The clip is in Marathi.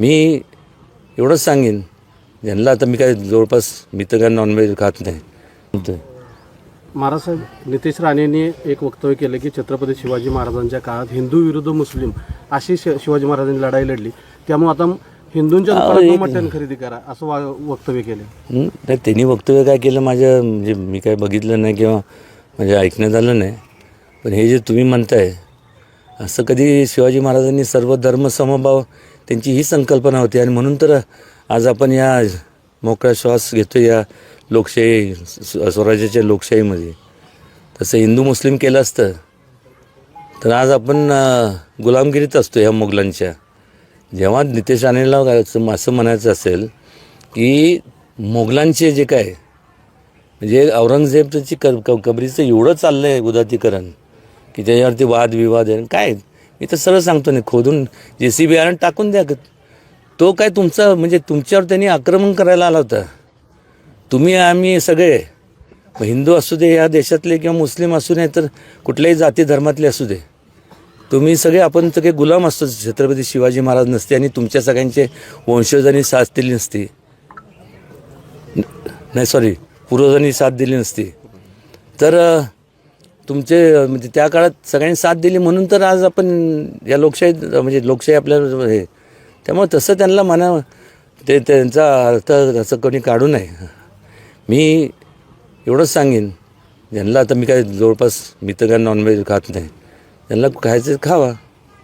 मी एवढंच सांगेन. ज्यांना आता मी काय जवळपास मी तर काय नॉनव्हेज खात नाही. महाराजसाहेब नितेश राणेंनी एक वक्तव्य केलं की छत्रपती शिवाजी महाराजांच्या काळात हिंदू विरुद्ध मुस्लिम अशी शिवाजी महाराजांनी लढाई लढली. त्यामुळे आता हिंदूंच्या मटण खरेदी करा असं वा- वक्तव्य केलं? नाही त्यांनी वक्तव्य काय केलं माझ्या म्हणजे मी काय बघितलं नाही किंवा म्हणजे ऐकण्यात आलं नाही. पण हे जे तुम्ही म्हणताय असं कधी शिवाजी महाराजांनी सर्व धर्म समभाव त्यांची ही संकल्पना होती. आणि म्हणून तर आज आपण या मोकळा श्वास घेतो या लोकशाही स्वराज्याच्या लोकशाहीमध्ये. तसं हिंदू मुस्लिम केलं असतं तर आज आपण गुलामगिरीत असतो ह्या मोगलांच्या. जेव्हा नितेश राणेला असं असं म्हणायचं असेल की मोगलांचे जे काय म्हणजे औरंगजेबची क क- कबरीचं एवढं चाललं आहे उदातीकरण की त्याच्यावरती वादविवाद आहे. काय? मी तर सरळ सांगतो नाही खोदून जे सी बी आणून टाकून द्या. तो काय तुमचा म्हणजे तुमच्यावर त्यांनी आक्रमण करायला आला होता. तुम्ही आम्ही सगळे हिंदू असू दे या देशातले किंवा मुस्लिम असू नये तर कुठल्याही जाती धर्मातले असू दे. तुम्ही सगळे आपण सगळे गुलाम असतो छत्रपती शिवाजी महाराज नसते आणि तुमच्या सगळ्यांचे वंशजांनी साथ दिली नसती. नाही सॉरी पूर्वजांनी साथ दिली नसती. तर तुमचे म्हणजे त्या काळात सगळ्यांनी साथ दिली म्हणून तर आज आपण या लोकशाहीत म्हणजे लोकशाही आपल्या हे त्यामुळे तसं त्यांना मना ते त्यांचा अर्थ असं कोणी काढू नये. मी एवढंच सांगेन. ज्यांना आता मी काय जवळपास मी तर काय नॉनव्हेज खात नाही. त्यांना खायचं खावा.